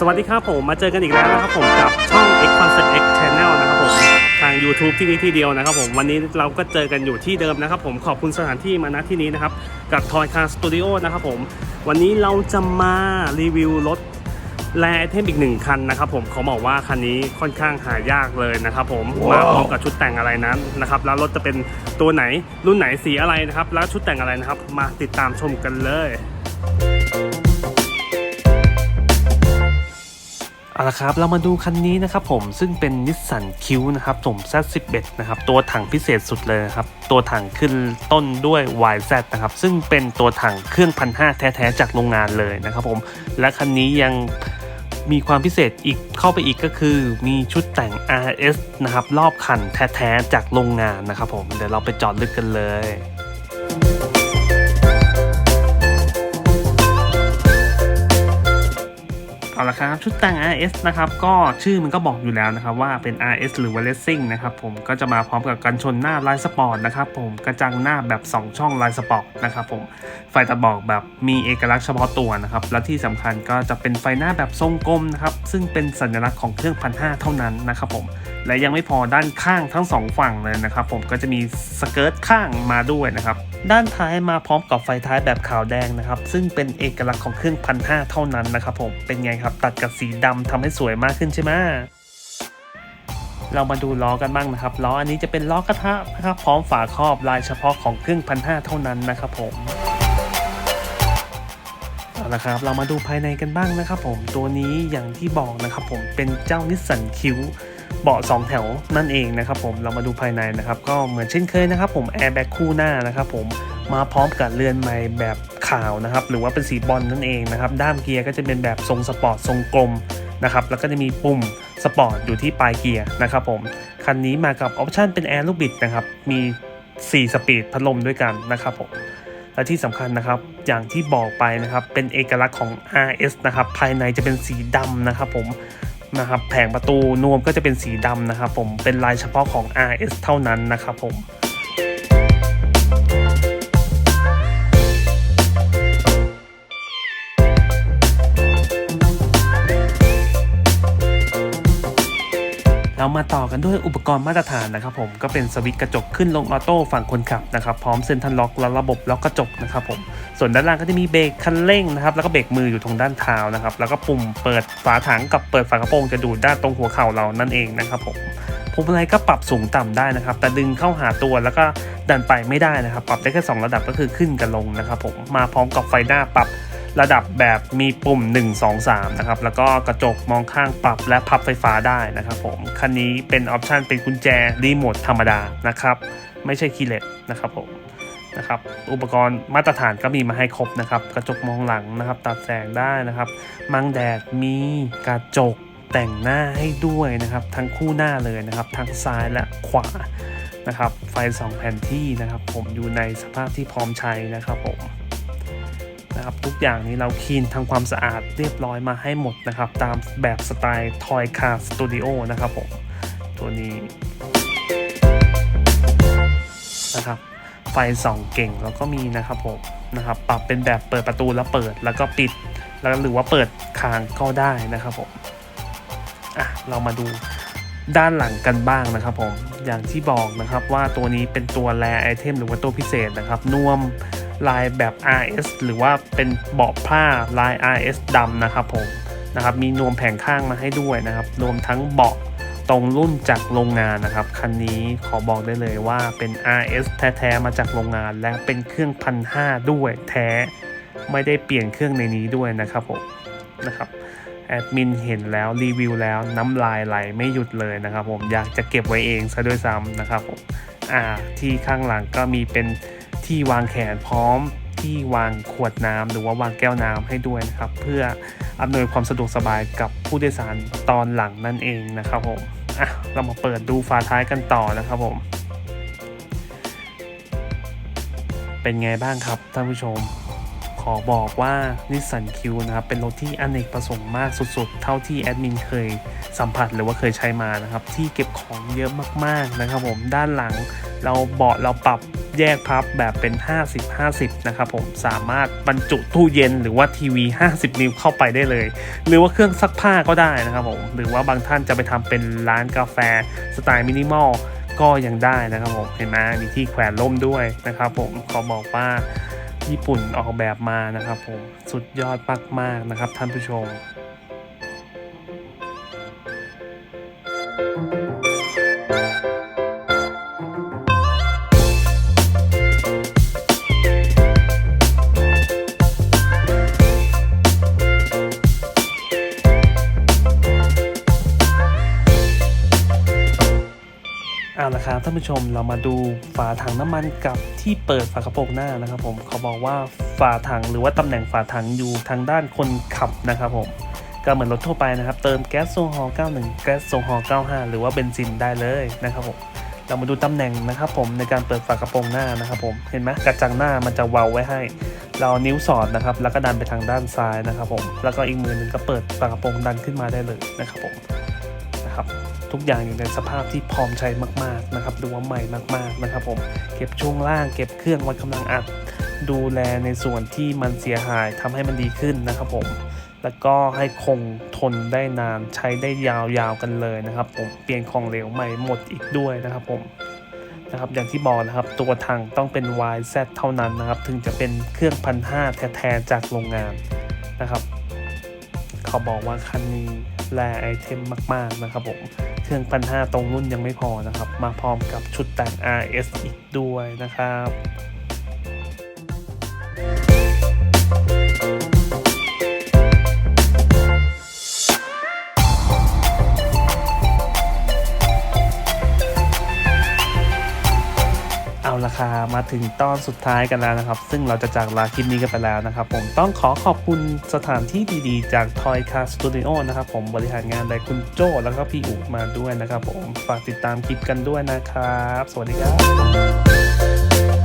สวัสดีครับผมมาเจอกันอีกแล้วนะครับผมกับช่อง X Concept X Channel นะครับผมทาง YouTube ที่นี่ที่เดียวนะครับผมวันนี้เราก็เจอกันอยู่ที่เดิมนะครับผมขอบคุณสถานที่มาณที่นี้นะครับกับ Toy Car Studio นะครับผมวันนี้เราจะมารีวิวรถแลไอเทมอีกหนึ่งคันนะครับผมเขาบอกว่าคันนี้ค่อนข้างหายากเลยนะครับผมมาพร้อมกับชุดแต่งอะไรนั้นนะครับแล้วรถจะเป็นตัวไหนรุ่นไหนสีอะไรนะครับแล้วชุดแต่งอะไรนะครับมาติดตามชมกันเลย ละครับ เรามาดูคันนี้นะครับผมซึ่งเป็นนิสสันคิวนะครับผม Z11 นะครับ ตัวถังพิเศษสุดเลยครับ ตัวถังขึ้นต้นด้วย YZ นะครับ ซึ่งเป็นตัวถังเครื่องพันห้าแท้ๆ จากโรงงานเลยนะครับผม และคันนี้ยังมีความพิเศษอีกเข้าไปอีกก็คือมีชุดแต่ง RS นะครับ รอบคันแท้ๆ จากโรงงานนะครับผม เดี๋ยวเราไปจอดลึกกันเลย ละครับ ชุดแต่ง RS นะครับ ก็ชื่อมันก็บอกอยู่แล้วนะครับ ว่าเป็น RS หรือว่า Racing นะครับผมก็จะมาพร้อมกับกันชนหน้าลายสปอร์ตนะครับผมกระจังหน้าแบบ 2 ช่องลายสปอร์ตนะครับผมไฟตะบอกแบบมีเอกลักษณ์เฉพาะตัวนะครับ และที่สำคัญก็จะเป็นไฟหน้าแบบทรงกลมนะครับ ซึ่งเป็นสัญลักษณ์ของเครื่องพันห้าเท่านั้นนะครับผม และยังไม่พอด้านข้างทั้งสองฝั่งเลยนะครับ ผมก็จะมีสเกิร์ตข้างมาด้วยนะครับ ด้านท้ายมาพร้อมกับไฟท้ายแบบขาวแดงนะครับ ซึ่งเป็นเอกลักษณ์ของเครื่องพันห้าเท่านั้นนะครับผมเป็นไงครับ ตัดกับสีดำทำให้สวยมากขึ้นใช่ไหมเรามาดูล้อกันบ้างนะครับล้ออันนี้จะเป็นล้อกระทะนะครับพร้อมฝาครอบลายเฉพาะของเครื่องพันห้าเท่านั้นนะครับผมเอาละครับเรามาดูภายในกันบ้างนะครับผมตัวนี้อย่างที่บอกนะครับผมเป็นเจ้านิสสันคิว เบาะสองแถวนั่นเองนะครับผมเรามาดูภายในนะครับก็เหมือนเช่นเคยนะครับผมแอร์แบ็กคู่หน้านะครับผมมาพร้อมกับเรือนไม้แบบขาวนะครับหรือว่าเป็นสีบอลนั่นเองนะครับด้ามเกียร์ก็จะเป็นแบบทรงสปอร์ตทรงกลมนะครับแล้วก็จะมีปุ่มสปอร์ตอยู่ที่ปลายเกียร์นะครับผมคันนี้มากับออปชันเป็นแอร์ลูกบิดนะครับมี 4 สปีดพัดลมด้วยกันนะครับผมและที่สำคัญนะครับอย่างที่บอกไปนะครับเป็นเอกลักษณ์ของ RS นะครับภายในจะเป็นสีดำนะครับผม นะครับแผงประตูนวมก็จะเป็นสีดำนะครับผมเป็นลายเฉพาะของ RS เท่านั้นนะครับผม เรามาต่อกันด้วยอุปกรณ์มาตรฐานนะครับผมก็เป็นสวิตช์กระจกขึ้นลงออโต้ฝั่งคนขับนะครับพร้อมเซ็นทรัลล็อกและระบบล็อกกระจกนะครับผมส่วนด้านล่างก็จะมีเบรกคันเร่งนะครับแล้วก็เบรกมืออยู่ตรงด้านเท้านะครับแล้วก็ปุ่มเปิดฝาถังกับเปิดฝากระโปรงจะดูด้านตรงหัวเข่าเรานั่นเองนะครับผมพวงมาลัยก็ปรับสูงต่ำได้นะครับ แต่ดึงเข้าหาตัวแล้วก็ดันไปไม่ได้นะครับ ปรับได้แค่สองระดับก็คือขึ้นกับลงนะครับผมมาพร้อมกับไฟหน้าปรับ ระดับแบบมีปุ่ม 1 2 3 นะครับ แล้วก็กระจกมองข้างปรับและพับไฟฟ้าได้นะครับผม คันนี้เป็นออปชันเป็นกุญแจรีโมทธรรมดานะครับ ไม่ใช่คีย์เลสนะครับผมนะครับอุปกรณ์มาตรฐานก็มีมาให้ครบนะครับ กระจกมองหลังนะครับตัดแสงได้นะครับ มังแดดมีกระจกแต่งหน้าให้ด้วยนะครับ ทั้งคู่หน้าเลยนะครับทั้งซ้ายและขวานะครับ ไฟสองแผ่นที่นะครับ ผมอยู่ในสภาพที่พร้อมใช้นะครับผม นะครับทุกอย่างนี้เราคีนทำความสะอาดเรียบร้อยมาให้หมดนะครับ ตามแบบสไตล์ Toy Car Studio นะครับผมตัวนี้นะครับไฟส่องเก่งแล้วก็มีนะครับผมนะครับปรับเป็นแบบเปิดประตูแล้วเปิดแล้วก็ปิด แล้วหรือว่าเปิดค้างก็ได้นะครับผมอะเรามาดู ด้านหลังกันบ้างนะครับผมอย่างที่บอกนะครับว่าตัวนี้เป็นตัวแรไอเทมหรือว่าตัวพิเศษนะครับนวมลายแบบ RS หรือว่าเป็นเบาะผ้าลาย RS ดำนะครับผมนะครับมีนวมแผงข้างมาให้ด้วยนะครับรวมทั้งเบาะตรงรุ่นจากโรงงานนะครับคันนี้ขอบอกได้เลยว่าเป็น RS แท้ๆมาจากโรงงาน และเป็นเครื่องพันห้าด้วยแท้ ไม่ได้เปลี่ยนเครื่องในนี้ด้วยนะครับผมนะครับ แอดมินเห็นแล้วรีวิวแล้วน้ำลายไหลไม่หยุดเลยนะครับผมอยากจะเก็บไว้เองซะด้วยซ้ำนะครับผมอ่าที่ข้างหลังก็มีเป็นที่วางแขนพร้อมที่วางขวดน้ำหรือว่าวางแก้วน้ำให้ด้วยนะครับ เพื่ออำนวยความสะดวกสบายกับผู้โดยสารตอนหลังนั่นเองนะครับผมอะเรามาเปิดดูฝาท้ายกันต่อนะครับผม เป็นไงบ้างครับท่านผู้ชม อบอกว่านิสสันคิวนะครับ เป็นรถที่อเนกประสงค์มากสุดๆ เท่าที่แอดมินเคยสัมผัสหรือว่าเคยใช้มานะครับ ที่เก็บของเยอะมากๆนะครับผมด้านหลังเราเบาะเราปรับแยกพับแบบเป็น 50-50 นะครับผมสามารถบรรจุตู้เย็นหรือว่าทีวี 50 นิ้วเข้าไปได้เลย หรือว่าเครื่องซักผ้าก็ได้นะครับผมหรือว่าบางท่านจะไปทำเป็นร้านกาแฟสไตล์มินิมอลก็ยังได้นะครับผมเห็นไหมมีที่แขวนร่มด้วยนะครับผมขอบอกว่า ญี่ปุ่นออกแบบมานะครับผมสุดยอดมากๆนะครับท่านผู้ชม เอาละครับท่านผู้ชมเรามาดูฝาถังน้ำมันกับที่เปิดฝากระโปรงหน้านะครับผมเขาบอกว่าฝาถังหรือว่าตำแหน่งฝาถังอยู่ทางด้านคนขับนะครับผมก็เหมือนรถทั่วไปนะครับเติมแก๊สโซฮอล์91 แก๊สโซฮอล์95 หรือว่าเบนซินได้เลยนะครับผมเรามาดูตำแหน่งนะครับผมในการเปิดฝากระโปรงหน้านะครับผมเห็นไหมกระจังหน้ามันจะเวาไว้ให้ เรานิ้วสอดนะครับแล้วก็ดันไปทางด้านซ้ายนะครับผมแล้วก็อีกมือหนึ่งก็เปิดฝากระโปรงดันขึ้นมาได้เลยนะครับผม นะครับ ทุกอย่างอยู่ในสภาพที่พร้อมใช้มาก ๆนะครับ ดูว่าใหม่มาก ๆนะครับผมเก็บช่วงล่างเก็บเครื่องวัดกำลังอัด ดูแลในส่วนที่มันเสียหายทำให้มันดีขึ้นนะครับผมแล้วก็ให้คงทนได้นานใช้ได้ยาวๆกันเลยนะครับผมเปลี่ยนของเหลวใหม่หมดอีกด้วยนะครับผมนะครับอย่างที่บอกนะครับตัวถังต้องเป็น YZ เท่านั้นนะครับ ถึงจะเป็นเครื่องพันห้าแท้ๆจากโรงงานนะครับ เขาบอกว่าคันนี้ แรไอเทมมากๆนะครับผม เครื่องพันห้าตรงรุ่นยังไม่พอนะครับ มาพร้อมกับชุดแต่ง RS อีกด้วยนะครับ เอาละคะมาถึงตอนสุดท้ายกันแล้วนะครับ ซึ่งเราจะจากลาคลิปนี้กันไปแล้วนะครับ ผมต้องขอขอบคุณสถานที่ดีๆ จาก Toy Car Studio นะครับผมบริหารงานโดยคุณโจแล้วก็พี่อุมาด้วยนะครับผมฝากติดตามคลิปกันด้วยนะครับ สวัสดีครับ